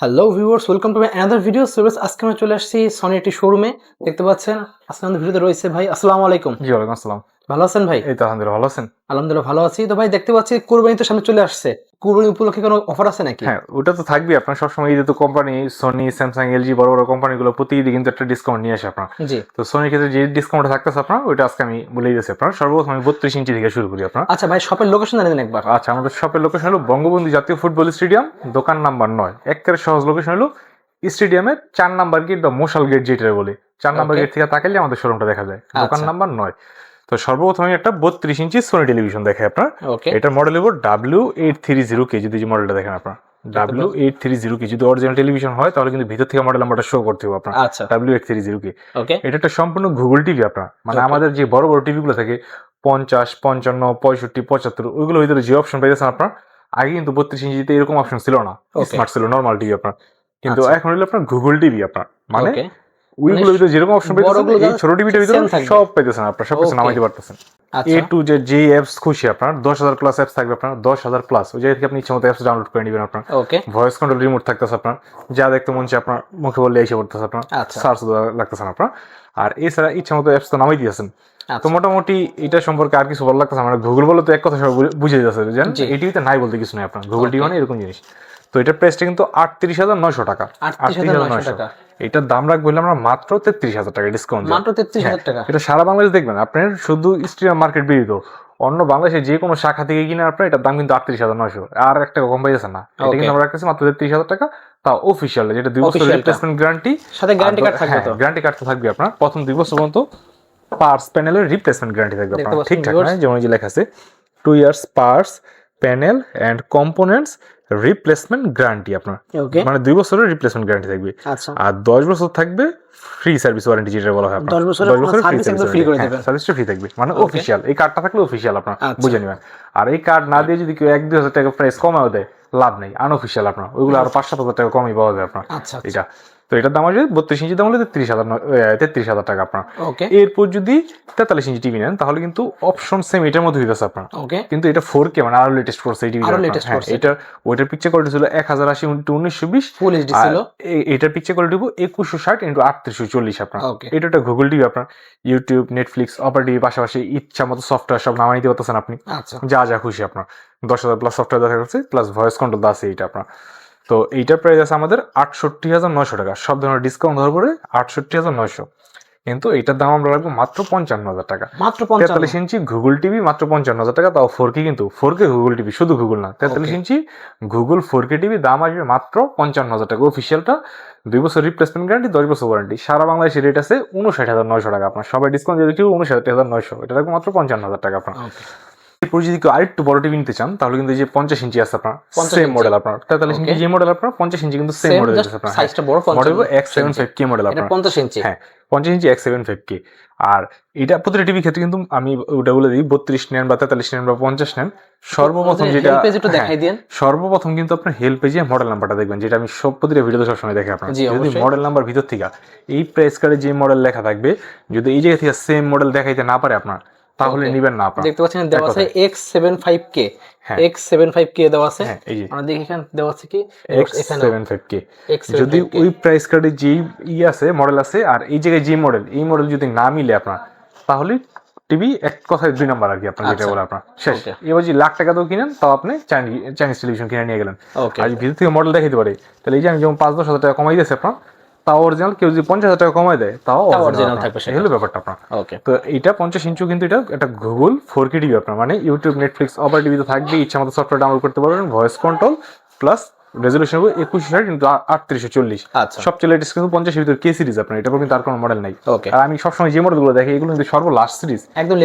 Hello viewers welcome to my another video service আজকে আমরা চলে আসছি সনি একটি শোরুমে দেখতে পাচ্ছেন, আজকে আমাদের ভিডিওতে রয়েছে ভাই। আসসালামু আলাইকুম। জি, ওয়ালাইকুম আসসালাম। ভালো আছেন ভাই? এই তো আলহামদুলিল্লাহ ভালো আছেন? আলহামদুলিল্লাহ ভালো আছি। তো ভাই দেখতে পাচ্ছি কুরবানি তো সামনে চলে আসছে। কুরবানি উপলক্ষে কোনো অফার আছে নাকি? হ্যাঁ ওটা তো থাকবে আপনার সবসময় যে তো কোম্পানি সোনি স্যামসাং এলজি বড় বড় কোম্পানিগুলো প্রতিদিন কিন্তু একটা ডিসকাউন্ট নিয়ে আসে আপনার। জি। তো সোনির ক্ষেত্রে যে ডিসকাউন্ট থাকতেছে আপনার ওইটা আজকে আমি বলে দিয়েছি আপনার। সর্বপ্রথম আমি বত্রিশ ইঞ্চি থেকে শুরু করি আপনার। আচ্ছা ভাই শপের লোকেশন জানিয়ে দেন একবার। আচ্ছা আমাদের শপের লোকেশন হলো বঙ্গবন্ধু জাতীয় ফুটবল স্টেডিয়াম দোকান নাম্বার নয়। একেবারে সহজ লোকেশন হলো স্টেডিয়ামের চার নাম্বার গেট বা মশাল গেট যেটা বলে। চার নাম্বার গেট থেকে তাকালে আমাদের শোরুমটা দেখা যায়। দোকান আচ্ছা। নাম্বার নয়। তো সর্বপ্রথম আমি একটা বত্রিশ ইঞ্চি সোনি টেলিভিশন দেখে আপনার। এটার মডেল হলো W eight three zero K যদি যে মডেলটা দেখেন আপনার। W eight three zero K যদি অরিজিনাল টেলিভিশন হয় তাহলে কিন্তু ভিতর থেকে মডেল নাম্বারটা শো করতে হবে আপনার। W eight three zero K এটা একটা সম্পূর্ণ গুগল টিভি আপনার। মানে আমাদের যে বড় বড় টিভি গুলো থাকে পঞ্চাশ পঞ্চান্ন পঁয়ষট্টি পঁচাত্তর ওইগুলো ভিতরে যে অপশন পাইতেছেন আপনার আগে কিন্তু বত্রিশ ইঞ্চিতে এরকম অপশন ছিল না। স্মার্ট ছিল নর্মাল টিভি আপনার। কিন্তু আচ্ছা। এখন হলো আপনার গুগল টিভি আপনার। মানে ভিতরে যেরকম অপশন এই ছোট টিভিটার ভিতরে সব আপনার সব কিছু নামাইতে পারতেছেন। এ আচ্ছা টু যে যে অ্যাপস খুশি আপনার দশ হাজার প্লাস অ্যাপস থাকবে আপনার দশ হাজার প্লাস ওই জায়গা থেকে আপনি ইচ্ছা মতো অ্যাপস ডাউনলোড করে নেবেন আপনার। ভয়েস কন্ট্রোল রিমোট থাকতেছে আপনার যা দেখতে মন চায় আপনার মুখে বললে এসে পড়তেছে আপনার আচ্ছা। সার্চ লাগতেছে না আপনার। আর এছাড়া ইচ্ছা মতো অ্যাপস তো নামাই দিয়েছেন। তো আচ্ছা মোটামুটি এটা সম্পর্কে আর কিছু ভালো লাগতেছে আমার গুগল বলে তো এক কথা সব বুঝে যাচ্ছে জানেন? জি। এই টিভিতে নাই বলতে কিছু নেই আপনার গুগল টিভি. মানে এরকম জিনিস। তো এটার প্রাইসটা কিন্তু আটত্রিশ হাজার নয়শো টাকা। আটত্রিশ হাজার নয়শো। টাকা। এটার দাম রাখব আমরা মাত্র তেত্রিশ হাজার টাকা ডিসকাউন্ট মাত্র তেত্রিশ হাজার টাকা। এটা সারা বাংলাদেশ দেখবেন। আপনার শুধু স্ট্রিম মার্কেট বেরিত অন্য বাংলাদেশে যে কোনো শাখা থেকে কিনে আপনার এটার দাম কিন্তু আটত্রিশ হাজার নয়শো। আর এক টাকা কম পাইছে না। এটা কিন্তু আমরা রাখতেছি মাত্র তেত্রিশ হাজার টাকা। তা অফিসিয়াল যেটা দুই বছর রিপ্লেসমেন্ট গ্যারান্টি সাথে গ্যারান্টি কার্ড থাকবে তো। গ্যারান্টি কার্ড তো থাকবে আপনার। প্রথম দুই বছর পর্যন্ত পার্স প্যানেলের রিপ্লেসমেন্ট গ্যারান্টি থাকবে আপনার। ঠিকঠাক না যেমন যে লেখা আছে two years parts panel and components replacement guarantee আপনার। মানে দুই বছরের রিপ্লেসমেন্ট গ্যারান্টি থাকবে। আচ্ছা। আর দশ বছর থাকবে ফ্রি সার্ভিস ওয়ারেন্টি যেটা বলা হয় আপনার। 10 বছরের কোনো service একদম free করে দিবেন। সার্ভিসটা ফ্রি থাকবে। মানে অফিসিয়াল এই কার্ডটা থাকলে অফিসিয়াল আপনার আচ্ছা। বুঝে নেবেন। আর এই কার্ড না দিয়ে যদি কেউ এক দুই হাজার টাকা প্রাইস কমাও দেয় লাভ নেই। আনঅফিসিয়াল আপনার। ওইগুলো আরও পাঁচ সাত হাজার টাকা কমই পাওয়া যায় আপনার। আচ্ছা আচ্ছা। এটা। তো এটার দাম আসবে বত্রিশ ইঞ্চি দাম হলে তেত্রিশ হাজার তেত্রিশ হাজার টাকা আপনার। ওকে এরপর যদি তেতাল্লিশ ইঞ্চি টিভি নেন তাহলে কিন্তু অপশন সেম এটার মধ্যে হইতেছে আপনার। ওকে কিন্তু এটা ফোর কে মানে আরও লেটেস্ট করছে এই টিভিটা আরও এটা ওইটার পিকচার কোয়ালিটি ছিল এক হাজার আশি ইন্টু উনিশশো বিশ ফুল এইচডি ছিল। এটার পিকচার কোয়ালিটি একুশশো ষাট ইন্টু আটত্রিশশো চল্লিশ আপনার। ওকে এটা একটা গুগল টিভি আপনার। ইউটিউব নেটফ্লিক্স অপার টিভি পাশাপাশি ইচ্ছা মতো সফটওয়্যার সব নামাই নিতে পারতেছেন আপনি। আচ্ছা। যা যা খুশি আপনার। দশ হাজার প্লাস সফটওয়্যার দেখা যাচ্ছে প্লাস ভয়েস কন্ট্রোল আছে এটা আপনার। তো এইটার প্রাইস আছে আমাদের আটষট্টি হাজার নয়শো টাকা। সব ধরনের ডিসকাউন্ট ধরার পরে আটষট্টি হাজার নয়শো। কিন্তু এটার দাম আমরা রাখব মাত্র পঞ্চান্ন হাজার টাকা। মাত্র তেতাল্লিশ ইঞ্চি গুগল টিভি মাত্র পঞ্চান্ন হাজার টাকা তাও ফোর কে কিন্তু ফোর কে গুগল টিভি শুধু গুগল না। তেতাল্লিশ ইঞ্চি গুগল ফোর কে টিভি দাম আসবে মাত্র পঞ্চান্ন হাজার টাকা। অফিসিয়ালটা দুই বছর রিপ্লেসমেন্ট গ্যারান্টি দশ বছর ওয়ারেন্টি সারা বাংলাদেশের রেট আছে উনষাট হাজার নয়শো টাকা আপনার। সবাই ডিসকাউন্ট দিয়ে দিচ্ছি উনষাট হাজার নয়শো। এটা রাখব মাত্র পঞ্চান্ন হাজার টাকা আপনার। এরপর যদি কেউ আরেকটু বড় টিভি নিতে চান তাহলে কিন্তু এই যে পঞ্চাশ ইঞ্চি আছে আপনার সেম মডেল আপনার। তেতাল্লিশ ইঞ্চি যে মডেল আপনার পঞ্চাশ ইঞ্চি কিন্তু সেম মডেল আছে আপনার। সাইজটা বড় model X seven five K model আপনার। পঞ্চাশ ইঞ্চি। হ্যাঁ পঞ্চাশ ইঞ্চি এক্স সেভেন ফাইভ কে আর এটা প্রতিটা টিভি ক্ষেত্রে কিন্তু আমি ওটা বলে দিই বত্রিশ নেন বা তেতাল্লিশ নেন বা পঞ্চাশ নেন সর্বপ্রথম যেটা হ্যাঁ, সর্বপ্রথম কিন্তু আপনার হেল্প পেজে মডেল নাম্বারটা দেখবেন যেটা আমি সব প্রতিটা ভিডিওতে সবসময় দেখে আপনার। যদি মডেল নাম্বার ভিতর থেকে এই প্রাইস কার্ডে যে মডেল লেখা থাকবে যদি এই জায়গা থেকে সেম মডেল দেখাইতে না পারে আপনার তাহলে. নিবেন না আপনার। দেখতে পাচ্ছেন দেওয়া আছে। X seven five K. X seven five K দেওয়া আছে। হ্যাঁ এই যে। আমরা দেখি এখানে দেওয়া আছে কি? এক্স সেভেন ফাইভ কে যদি ওই প্রাইস কার্ডে যেই ই আছে মডেল আছে আর এই জায়গায় যে মডেল এই মডেল যদি না মিলে আপনার তাহলে টিভি এক কথায় দুই নাম্বার আর কি আপনার যেটা আচ্ছা। বলে আপনার। শেষ. এবার যদি লাখ টাকা তো কিনেন তাও আপনি চাইনিজ টেলিভিশন কিনে নিয়ে গেলেন। আর ভিতর থেকে মডেল দেখাইতে পারে। তাহলে এই যে আমি যেমন পাঁচ দশ হাজার টাকা কমাই দিয়েছে আপনার তাও অরিজিনাল কেউ যদি পঞ্চাশ হাজার টাকা কমাই দেয় তাও আপনার। থাকবে সেটা। হলো ব্যাপারটা আপনার। ওকে তো এইটা পঞ্চাশ ইঞ্চু কিন্তু এটা একটা গুগল ফোর কে টিভি আপনার মানে ইউটিউব নেটফ্লিক্স অপার টিভি তো থাকবে ইচ্ছা মতো সফটওয়্যার ডাউনলোড করতে পারবেন ভয়েস কন্ট্রোল প্লাস রেজলিউশন হবে একুশ ষাট কিন্তু আটত্রিশশো চল্লিশ। আচ্ছা। সবচেয়ে লেটেস্ট কিন্তু পঞ্চাশের ভিতরে কে সিরিজ আপনার এটা কিন্তু আর কোনো মডেল নাই। ওকে আর আমি সবসময় যে মডেলগুলো দেখি এগুলো কিন্তু সর্ব লাস্ট সিরিজ একদম।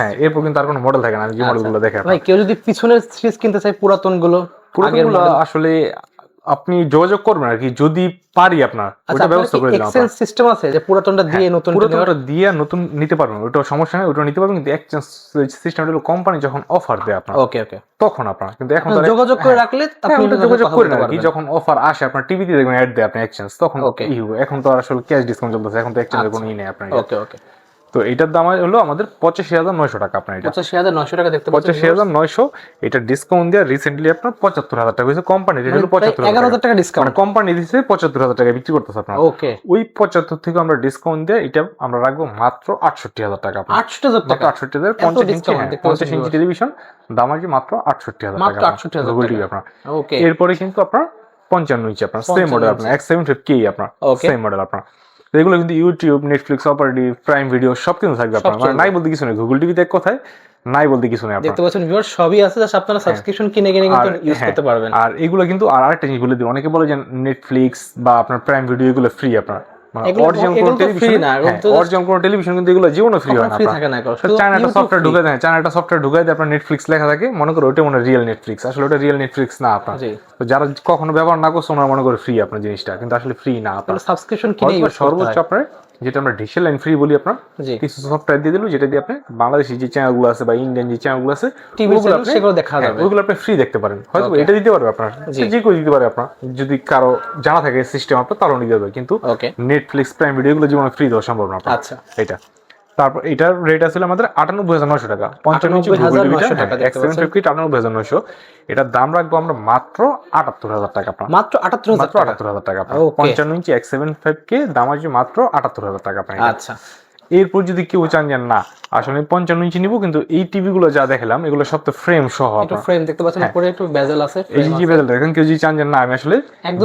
হ্যাঁ এরপর কিন্তু আর কোনো মডেল থাকে না আমি যে আচ্ছা। মডেলগুলো দেখে ভাই কেউ যদি পিছনের সিরিজ কিনতে চায় পুরাতনগুলো আসলে আপনি যোগাযোগ করবেন আর কি যদি পারি আপনার আচ্ছা ওটা ব্যবস্থা করে দিলাম এক্সচেঞ্জ সিস্টেম আছে যে পুরাতনটা দিয়ে নতুন পুরো ওটা দিয়ে নতুন নিতে পারবেন ওটা সমস্যা নেই ওটা নিতে পারবেন কিন্তু এক্সচেঞ্জ সিস্টেম হলো কোম্পানি যখন অফার দেয় আপনার ওকে ওকে তখন আপনার কিন্তু এখন তো যোগাযোগ করে হ্যাঁ, রাখলে হ্যাঁ, আপনি ওটা যোগাযোগ করে আর কি যখন অফার আসে আপনার টিভিতে দেখবেন অ্যাড দেয় আপনি এক্সচেঞ্জ তখন ওকে এখন তো আর আসলে ক্যাশ ডিসকাউন্ট চলতেছে এখন তো এক্সচেঞ্জের আচ্ছা। কোনো ই নেই আপনার ওকে ওকে তো এটার দাম হলো আমাদের পঁচাশি হাজার নয়শো টাকা আপনার এটা। পঁচাশি হাজার নয়শো টাকা দেখতে পঁচাশি হাজার নয়শো এটা ডিসকাউন্ট দিয়ে রিসেন্টলি আপনার পঁচাত্তর হাজার টাকা হয়েছে কোম্পানি রেট হলো পঁচাত্তর এগারো হাজার হাজার টাকা মানে ডিসকাউন্ট কোম্পানি দিচ্ছে পঁচাত্তর হাজার টাকা বিক্রি করতেছে আপনার। ওকে ওই পঁচাত্তর থেকে আমরা ডিসকাউন্ট দিয়ে এটা আমরা রাখব মাত্র আটষট্টি হাজার টাকা। আটশো হাজার টাকা? আটষট্টি হাজার পঞ্চাশ ইঞ্চি পঞ্চাশ ইঞ্চি টেলিভিশন দাম আছে মাত্র আটষট্টি হাজার টাকা। 68,000 গুগল টাকা। আপনার। ওকে এরপরে কিন্তু আপনার পঞ্চান্ন ইঞ্চি আপনার। সেম মডেল আপনার এক্স সেভেন ফাইভ কে আপনার. সেম মডেল আপনার। তো এগুলো কিন্তু ইউটিউব নেটফ্লিক্স অপারেটিভ প্রাইম ভিডিও সব কিছু থাকবে আপনার। মানে নাই বলতে কিছু নেই। গুগল টিভিতে এক কথায় নাই বলতে কিছু নেই দেখতে পাচ্ছেন ভিউয়ার সবই আছে জাস্ট আপনারা সাবস্ক্রিপশন কিনে কিনে কিন্তু ইউজ হ্যাঁ, করতে পারবেন। আর এগুলো কিন্তু আর আরেকটা জিনিস বলে দিই অনেকে বলে যে নেটফ্লিক্স বা আপনার প্রাইম ভিডিও এগুলো ফ্রি আপনার। মানে টেলিভিশন না, এগুলো তো just- অরিজিনাল কোন টেলিভিশন কিন্তু এগুলো জীবনে ফ্রি হয় না। থাকে না এগুলো, তো শুধু চায়না একটা YouTube সফটওয়্যার ঢুকে দেয় চায়নাটা সফটওয়্যার ঢুকে দেয় আপনার নেটফ্লিক্স লেখা থাকে মনে করো ওটা মনে রিয়েল নেটফ্লিক্স আসলে ওটা রিয়েল নেটফ্লিক্স না আপনার। তো যারা কখনো ব্যবহার না করছে ওনারা মনে করে ফ্রি আপনার জিনিসটা কিন্তু আসলে ফ্রি না আপনার। সাবস্ক্রিপশন কিনে সর্বোচ্চ আপনার যেটা আমরা ডিসেল লাইন ফ্রি বলি আপনার কিছু সফটওয়্যার দিয়ে দিল যেটা দিয়ে আপনি বাংলাদেশি যে চ্যানেলগুলো আছে বা ইন্ডিয়ান যে চ্যানেলগুলো আছে ওগুলো আপনি- সেগুলো দেখা হ্যাঁ, যাবে। ওইগুলো আপনি ফ্রি দেখতে পারেন। হয়তো এটা দিতে পারবে আপনার। যে কেউ দিতে পারে আপনার। যদি কারও জানা থাকে সিস্টেম আপনার তারও নিতে পারবে। কিন্তু নেটফ্লিক্স প্রাইম ভিডিওগুলো যেমন ফ্রি দেওয়া সম্ভব না আচ্ছা। এটা। তারপর এটার রেট আছে আমাদের আটানব্বই হাজার নশো টাকা। পঞ্চান্ন ইঞ্চি 98,900 টাকা দেখতে এক্সেভেন ফিফটি আটানব্বই হাজার নয়শো। এটার দাম রাখব আমরা মাত্র আটাত্তর হাজার টাকা মাত্র আটাত্তর মাত্র আটাত্তর হাজার টাকা পঞ্চান্ন ইঞ্চি এক্স সেভেন ফাইভ কে দাম আসবে মাত্র আটাত্তর হাজার টাকা আচ্ছা। এরপর যদি কেউ চান যে না আসলে পঞ্চান্ন ইঞ্চি নিবো কিন্তু এই টিভি গুলো যা দেখলাম এগুলো সব তো ফ্রেম সহ একটু ফ্রেম দেখতে পাচ্ছেন হ্যাঁ। উপরে একটু বেজেল আছে এই যে। বেজেল দেখেন কেউ যদি চান যে না আমি আসলে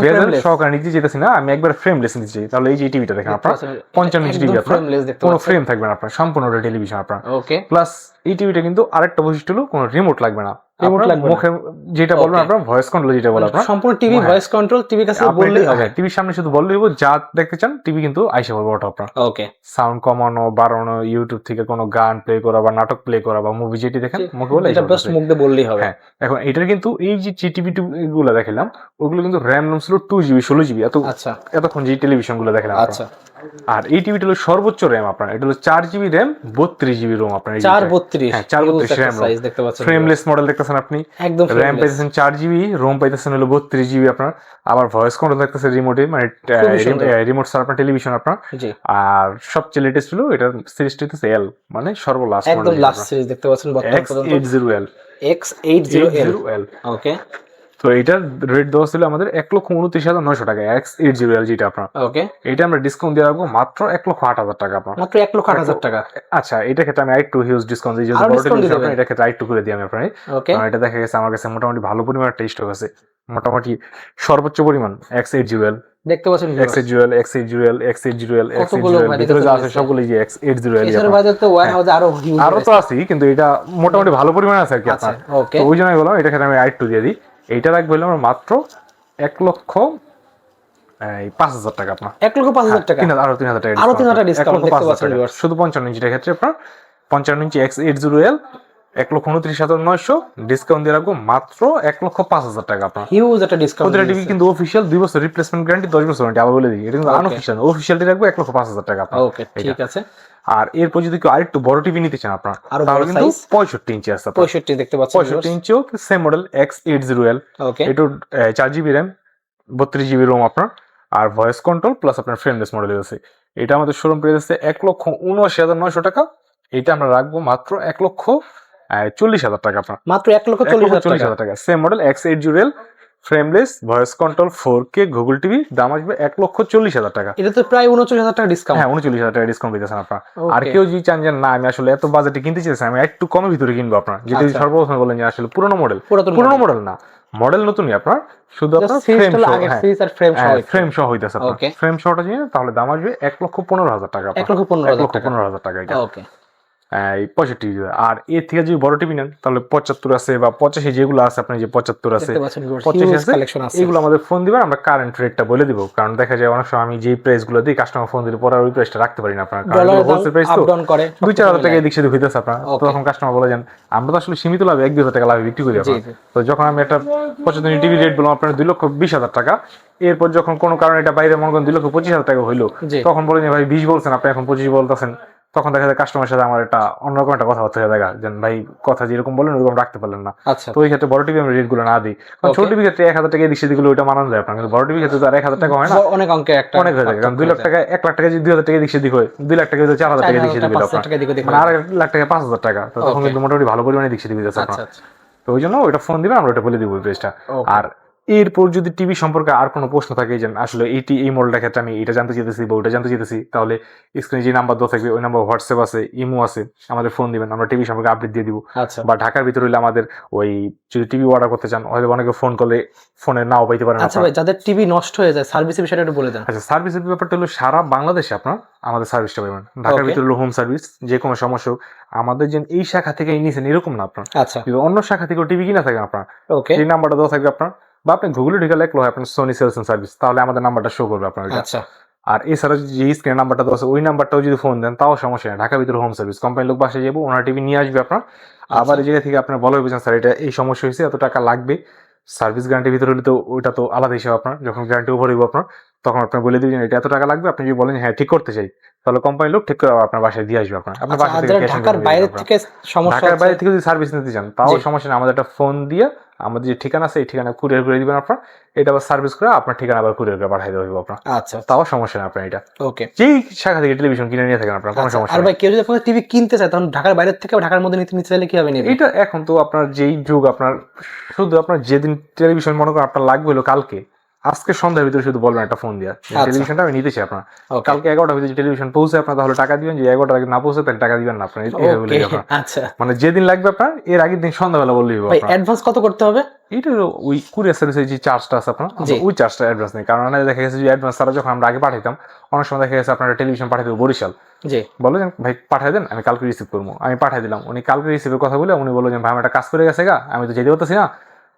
বেজেল সহকারে নিতে যেতেছি না আমি একবার ফ্রেমলেস নিতে চাই। তাহলে এই যে টিভিটা দেখেন আপনার পঞ্চান্ন ইঞ্চি টিভি আপনার কোনো ফ্রেম থাকবে না আপনার সম্পূর্ণ টেলিভিশন আপনার। ওকে প্লাস এই টিভিটা কিন্তু আরেকটা বৈশিষ্ট্য হলো কোনো রিমোট লাগবে না। Remote লাগবে মুখে যেটা বলবেন আপনার ভয়েস কন্ট্রোল যেটা বলে আপনার সম্পূর্ণ টিভি হ্যাঁ। ভয়েস কন্ট্রোল টিভি কাছে বললেই হবে। টিভির সামনে শুধু বললেই হবে যা দেখতে চান টিভি কিন্তু আইসা বলব ওটা আপনার ওকে সাউন্ড কমানো বাড়ানো ইউটিউব থেকে কোনো গান প্লে করা বা নাটক প্লে করা বা মুভি যেটি দেখেন মুখে বলে এটা জাস্ট মুখ দিয়ে বললেই হবে। হ্যাঁ এখন এটার কিন্তু এই যে টিভি গুলো দেখালাম ওগুলো কিন্তু র্যাম রোম ছিল টু জিবি ষোলো জিবি এত আচ্ছা। এতক্ষণ যে টেলিভিশনগুলো দেখালাম আচ্ছা। আর এই টিভিটা হলো সর্বোচ্চ র্যাম আপনার। এটা হলো চার জিবি র্যাম বত্রিশ জিবি রোম আপনার চার। বত্রিশ। হ্যাঁ, চার বত্রিশ। সাইজ দেখতে পাচ্ছেন ফ্রেমলেস মডেল দেখতেছেন আপনি? একদম র্যাম। পাইতেছেন চার জিবি রোম পাইতেছেন হলো বত্রিশ জিবি আপনার। আবার ভয়েস কন্ট্রোল দেখতেছে রিমোটে মানে রিমোট ছাড়া আপনার টেলিভিশন আপনার। জি। আর সবচেয়ে লেটেস্ট হলো এটার সিরিজটা হচ্ছে এল মানে সর্বলাস্ট একদম লাস্ট সিরিজ দেখতে পাচ্ছেন বর্তমান এক্স পর্যন্ত। Eight zero L X eight zero L okay তো এটার রেট দেওয়া ছিল আমাদের এক লক্ষ উনত্রিশ হাজার নয়শো টাকা এক্স এইট জিরো এল যেটা আপনার। ওকে এটা আমরা ডিসকাউন্ট দিয়ে রাখব মাত্র এক লক্ষ আট হাজার টাকা আপনার। মাত্র এক লক্ষ আট হাজার টাকা। আচ্ছা এটা ক্ষেত্রে আমি আরেকটু হিউজ ডিসকাউন্ট দিই? আপনার এটা ক্ষেত্রে আরেকটু করে দিই আমি আপনার ওকে এটা দেখা গেছে আমার কাছে মোটামুটি ভালো পরিমাণ টেস্ট হয়ে গেছে। মোটামুটি সর্বোচ্চ পরিমাণ এক্স এইট জিরো এল দেখতে পাচ্ছেন X eight zero L X eight zero L X eight zero L X eight zero L ভিতরে যা আছে সবগুলো যে এক্স এইট জিরো এল এছাড়া বাজার তো হাউসে আরও আরও তো আছেই কিন্তু এটা মোটামুটি ভালো পরিমাণ আছে আর কি আপনার। ওকে তো ওই জন্য বললাম এটা ক্ষেত্রে আমি আরেকটু দিয়ে দিই। এইটা রাখব আমার মাত্র এক লক্ষ এই পাঁচ হাজার টাকা আপনার এক লক্ষ পাঁচ হাজার টাকা তিন হাজার আরও তিন হাজার টাকা আরও discount 3000 আপনার। discount এক লক্ষ দেখতে পাঁচ হাজার টাকা। শুধু পঞ্চান্ন ইঞ্চিটার ক্ষেত্রে আপনার পঞ্চান্ন ইঞ্চি এক্স এইট জিরো এল এক লক্ষ উনত্রিশ হাজার নয়শো ডিসকাউন্ট দিয়ে রাখব মাত্র এক লক্ষ পাঁচ হাজার টাকা আপনার। হিউজ একটা ডিসকাউন্ট প্রতিটা টিভি কিন্তু অফিসিয়াল দুই বছর রিপ্লেসমেন্ট গ্যারান্টি দশ বছর গ্যারান্টি আবার বলে দিই। এটা কিন্তু. আনঅফিসিয়াল অফিসিয়ালটি রাখব এক লক্ষ পাঁচ হাজার টাকা আপনার। ওকে ঠিক আছে। আর এরপর যদি কেউ আরেকটু বড় টিভি নিতে চান আপনার আরও তাহলে কিন্তু পঁয়ষট্টি ইঞ্চি আছে পঁয়ষট্টি দেখতে পাচ্ছেন পঁয়ষট্টি ইঞ্চিও same model X eight zero L okay একটু চার জিবি র্যাম বত্রিশ জিবি রোম আপনার। আর ভয়েস কন্ট্রোল প্লাস আপনার ফ্রেমলেস মডেল আছে। এটা আমাদের শোরুম প্রাইস আছে এক লক্ষ উনআশি হাজার নয়শো টাকা। এটা আমরা রাখব মাত্র এক লক্ষ চল্লিশ হাজার টাকা আপনার। মাত্র এক লক্ষ চল্লিশ হাজার টাকা। Same model X eight zero L frameless voice control four K Google TV দাম আসবে এক লক্ষ চল্লিশ হাজার টাকা। এটা তো প্রায় উনচল্লিশ হাজার টাকা ডিসকাউন্ট হ্যাঁ উনচল্লিশ হাজার টাকা ডিসকাউন্ট দিতেছেন আপনার। আর কেউ যদি চান যে না আমি আসলে এত বাজেটে কিনতে চাইছি আমি একটু কমের ভিতরে কিনবো আপনার। যেটা আচ্ছা। সর্বপ্রথম বলেন যে আসলে পুরোনো মডেল পুরোনো মডেল না। মডেল নতুনই আপনার। শুধু আপনার ফ্রেম আগের ফ্রেম সহ ফ্রেম সহ হইতেছে. ফ্রেম সহটা নিয়ে তাহলে দাম আসবে এক লক্ষ পনেরো হাজার টাকা এক লক্ষ পনেরো হাজার টাকা। ওকে পঁয়ষট্টি জিবি। আর এর থেকে যদি বড় টিভি নেন তাহলে পঁচাত্তর আছে বা পঁচাশি যেগুলো আছে আপনার যে পঁচাত্তর আছে পঁচাশি আছে এগুলো আমাদের ফোন দিবেন আমরা কারেন্ট রেটটা বলে দিব। কারণ দেখা যায় অনেক সময় আমি যে প্রাইসগুলো দিই কাস্টমার ফোন দিলে পরে ওই প্রাইসটা রাখতে পারি না আপনার। হোলসেল প্রাইস তো। দুই চার হাজার টাকা এদিক সেদিক হইতেছে আপনার। তখন কাস্টমার বলে যান আমরা তো আসলে সীমিত লাভে এক দুই হাজার টাকা লাভে বিক্রি করি। তো যখন আমি একটা পঁচাত্তর টিভি রেট বললাম আপনার দুই লক্ষ বিশ হাজার টাকা। এরপর যখন কোনো কারণে এটা বাইরে মনে করেন দুই লক্ষ পঁচিশ হাজার টাকা হইল তখন বলেন ভাই বিশ বলছেন আপনি এখন পঁচিশ বলতেছেন। তখন দেখা যায় কাস্টমারের সাথে আমার একটা অন্যরকম একটা কথাবার্তা হয়ে দেখা যে ভাই কথা যেরকম বলেন ওরকম রাখতে পারলেন না। আচ্ছা। তো ওই ক্ষেত্রে বড় টিভি আমি রেটগুলো না দিই। কারণ ছোট. টিভি ক্ষেত্রে এক হাজার টাকা এদিক সেদিক ওইটা মানানো যায় আপনার। কিন্তু বড় টিভি ক্ষেত্রে তো আর এক হাজার টাকা হয় না। অনেক অঙ্কে একটা অনেক হয়ে যায়। কারণ দুই লাখ টাকা এক লাখ টাকা যদি দুই হাজার টাকা এদিক সেদিক হয় দুই লাখ টাকা যদি চার হাজার টাকা এদিক সেদিক মানে আর এক লাখ টাকা পাঁচ হাজার টাকা। তো তখন কিন্তু মোটামুটি ভালো পরিমাণে দিক সেদিক যাচ্ছে আচ্ছা আচ্ছা। তো ওই জন্য ওইটা ফোন দিবেন আমরা ওটা বলে দিব প্রেসটা. আর এরপর যদি টিভি সম্পর্কে আর কোনো প্রশ্ন থাকে যে আসলে এইটি এই মডেলটার ক্ষেত্রে আমি এটা জানতে চাইতেছি বা ওটা জানতে চাইতেছি তাহলে স্ক্রিনে যে নাম্বার দেওয়া থাকবে ওই নাম্বার হোয়াটসঅ্যাপ আছে ইমো আছে আমাদের ফোন দিবেন আমরা টিভি সম্পর্কে আপডেট দিয়ে দিব। আচ্ছা। বা ঢাকার ভিতরে হলে আমাদের ওই যদি টিভি অর্ডার করতে চান হয়তো অনেকে ফোন করলে ফোনে নাও পাইতে পারেন আচ্ছা ভাই যাদের টিভি নষ্ট হয়ে যায় সার্ভিসের বিষয়টা একটু বলে দেন। আচ্ছা সার্ভিসের ব্যাপারটা হলো সারা বাংলাদেশে আপনার আমাদের সার্ভিসটা পাবেন। ঢাকার ভিতরে হলো হোম সার্ভিস যে কোনো সমস্যা হোক আমাদের যে এই শাখা থেকে নিয়েছেন এরকম না আপনার। আচ্ছা। অন্য শাখা থেকে টিভি কিনা থাকেন আপনার ওকে এই নাম্বারটা দেওয়া থাকবে আপনার। বা আপনি গুগলে ঢুকে লেখলো আপনার সোনি সেলস সার্ভিস তাহলে আমাদের নাম্বারটা শো করবে আপনার আচ্ছা। আর এছাড়া যে স্ক্রিনের নাম্বারটা আছে ওই নাম্বারটাও যদি ফোন দেন তাও সমস্যা নেই। ঢাকা ভিতরে হোম সার্ভিস কোম্পানির লোক বাসে যাব ওনার টিভি নিয়ে আসবে আপনার। আবার এই জায়গা থেকে আপনার বলা হয়েছেন স্যার এটা এই সমস্যা হয়েছে এত টাকা লাগবে। সার্ভিস গ্যারান্টির ভিতরে হলে তো ওইটা তো আলাদা হিসাবে আপনার যখন গ্যারান্টি ওভার হইব আপনার। তখন আপনি বলে দিবেন এটা এত টাকা লাগবে? আপনি যদি বলেন হ্যাঁ ঠিক করতে চাই তাহলে কোম্পানির লোক ঠিক করে আপনার বাসায় দিয়ে আসবে আপনার। আপনার আচ্ছা, বাসা থেকে ঢাকার বাইরে থেকে সমস্যা ঢাকার বাইরে থেকে যদি সার্ভিস নিতে চান তাও সমস্যা নেই। আমাদের একটা ফোন দিয়ে আমাদের যে ঠিকানা আছে এই ঠিকানা কুরিয়ার করে দিবেন আপনার। এটা আবার সার্ভিস করে আপনার ঠিকানা আবার কুরিয়ার করে পাঠিয়ে দেওয়া হবে আপনার। আচ্ছা তাও সমস্যা নেই আপনার এটা। ওকে। যেই শাখা থেকে টেলিভিশন কিনে নিয়ে থাকেন আপনার কোনো আচ্ছা, সমস্যা আর ভাই কেউ যদি আপনার টিভি কিনতে চায় তখন ঢাকার বাইরে থেকে বা ঢাকার মধ্যে নিতে নিতে চাইলে কীভাবে নেবে? এটা এখন তো আপনার যেই যুগ আপনার শুধু আপনার যেদিন টেলিভিশন মনে করেন আপনার লাগবে হলো কালকে আজকে সন্ধ্যার ভিতরে শুধু বলবেন একটা ফোন দিয়ে। আচ্ছা। টেলিভিশনটা আমি নিতে চাই আপনার কালকে এগারোটার ভিতরে টেলিভিশন পৌঁছে আপনার তাহলে টাকা দিবেন যে এগারোটার আগে না পৌঁছে তাহলে টাকা দিবেন না আপনার। আচ্ছা। মানে যেদিন লাগবে আপনার এর আগের দিন সন্ধ্যাবেলা বললেই হবে অ্যাডভান্স কত করতে হবে? হলো ওই কুরিয়ার সার্ভিসের যে চার্জটা আছে আপনার ওই চার্জটা অ্যাডভান্স নেই। কারণ দেখা গেছে যে অ্যাডভান্স তারা যখন আমরা আগে পাঠাইতাম অনেক সময় দেখা গেছে আপনার টেলিভিশন পাঠাই দেবো বরিশাল। বলে ভাই পাঠাই দেন আমি কালকে রিসিভ করব। আমি পাঠাই দিলাম। উনি কালকে রিসিভের কথা বলে উনি বলল যে ভাই আমার একটা কাজ করে গেছে গা আমি তো যেতে পারতেছি না।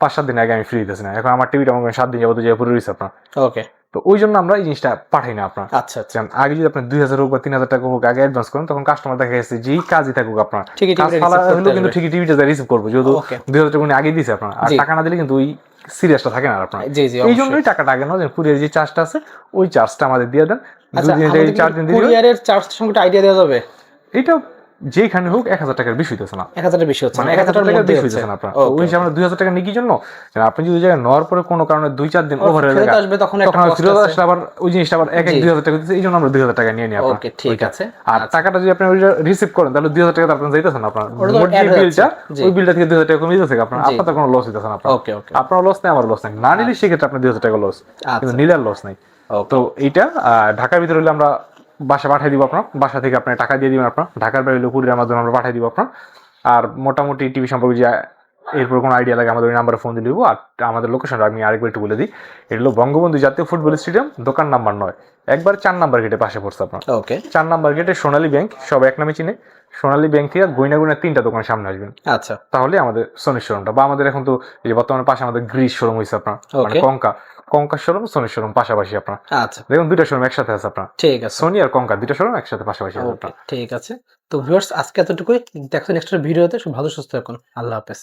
পাঁচ সাত দিন আগে আমি ফ্রি দিতেছি না। এখন আমার টিভিটা আমাকে সাত দিন যাব তো জয়পুরে রয়েছে আপনার। ওকে তো ওই জন্য আমরা এই জিনিসটা পাঠাই না আপনার। আচ্ছা আচ্ছা। আগে যদি আপনি দুই হাজার হোক বা তিন হাজার টাকা হোক আগে অ্যাডভান্স করেন তখন কাস্টমার দেখা গেছে যেই কাজই থাকুক আপনার। কাজ ফালা হলেও কিন্তু। ঠিকই টিভিটা রিসিভ করব যেহেতু দুই হাজার টাকা আগে দিয়েছে আপনার। আর টাকা না দিলে কিন্তু ওই সিরিয়াসটা থাকে না আর আপনার। এই। জন্যই টাকাটা আগে না যে কুরিয়ার যে চার্জটা আছে ওই চার্জটা আমাদের দিয়ে দেন। আচ্ছা দুই দিন আমাদের চার দিন দিলে কুরিয়ারের চার্জ সম্পর্কে আইডিয়া দেওয়া যাবে? এটা যেখানে হোক এক হাজার টাকার বেশি হইতেছে না। এক হাজারের বেশি হচ্ছে মানে না এক হাজার টাকার বেশি হইতেছে না আপনার ওই হিসাবে আমরা দুই হাজার টাকা নিই কি জন্য? আপনি যদি জায়গায় নেওয়ার পরে কোনো কারণে দুই চার দিন ওভার হয়ে আসবে তখন তখন ফেরত আসলে আবার ওই জিনিসটা আবার এক এক দুই হাজার টাকা দিচ্ছে এই জন্য আমরা দুই হাজার টাকা নিয়ে নিই আপনার ওকে ঠিক আছে। আর টাকাটা যদি আপনি রিসিভ করেন তাহলে দুই হাজার টাকা আপনার যাইতেছে না আপনার। মোট যে বিলটা ওই বিলটা থেকে দুই হাজার টাকা কমে যেতেছে আপনার আপনার তো কোনো লস হইতেছে না আপনার। ওকে ওকে। আপনার লস নেই আমার লস নেই। না নিলে সেক্ষেত্রে আপনার দুই হাজার টাকা লস কিন্তু আচ্ছা। নিলে আর লস নেই। তো এইটা ঢাকার ভিতরে হলে আমরা বাসা পাঠিয়ে দিব আপনার বাসা থেকে আপনি টাকা দিয়ে দিবেন আপনার ঢাকার বাইরে কুরিয়ার মাধ্যমে আমরা পাঠিয়ে দিব আপনার আর মোটামুটি টিভি সম্পর্কে যে এরপর কোনো আইডিয়া লাগে আমাদের ওই নাম্বারে ফোন দিয়ে দিব। আর আমাদের লোকেশনটা আমি আরেকবার একটু বলে দিই। এটা হলো বঙ্গবন্ধু জাতীয় ফুটবল স্টেডিয়াম দোকান নাম্বার নয়। একবার চার নাম্বার গেটে পাশে পড়ছে আপনার। ওকে চার নাম্বার গেটে সোনালী ব্যাংক সব এক নামে চিনে। সোনালী ব্যাংক থেকে গইনা গইনা তিনটা দোকান সামনে আসবেন। আচ্ছা। তাহলে আমাদের সোনির শোরুমটা বা আমাদের এখন তো এই যে বর্তমানে পাশে আমাদের গ্রিস শোরুম হয়েছে আপনার মানে. কঙ্কা কঙ্কা শোরুম সোনির শোরুম পাশাপাশি আপনার। আচ্ছা। দেখুন দুইটা শোরুম একসাথে আছে আপনার। ঠিক আছে। সোনি আর কঙ্কা দুইটা শোরুম একসাথে পাশাপাশি আছে আপনার। ঠিক আছে। তো ভিউয়ার্স আজকে এতটুকুই। দেখো নেক্সট ভিডিওতে। সব ভালো সুস্থ থাকুন। আল্লাহ হাফেজ।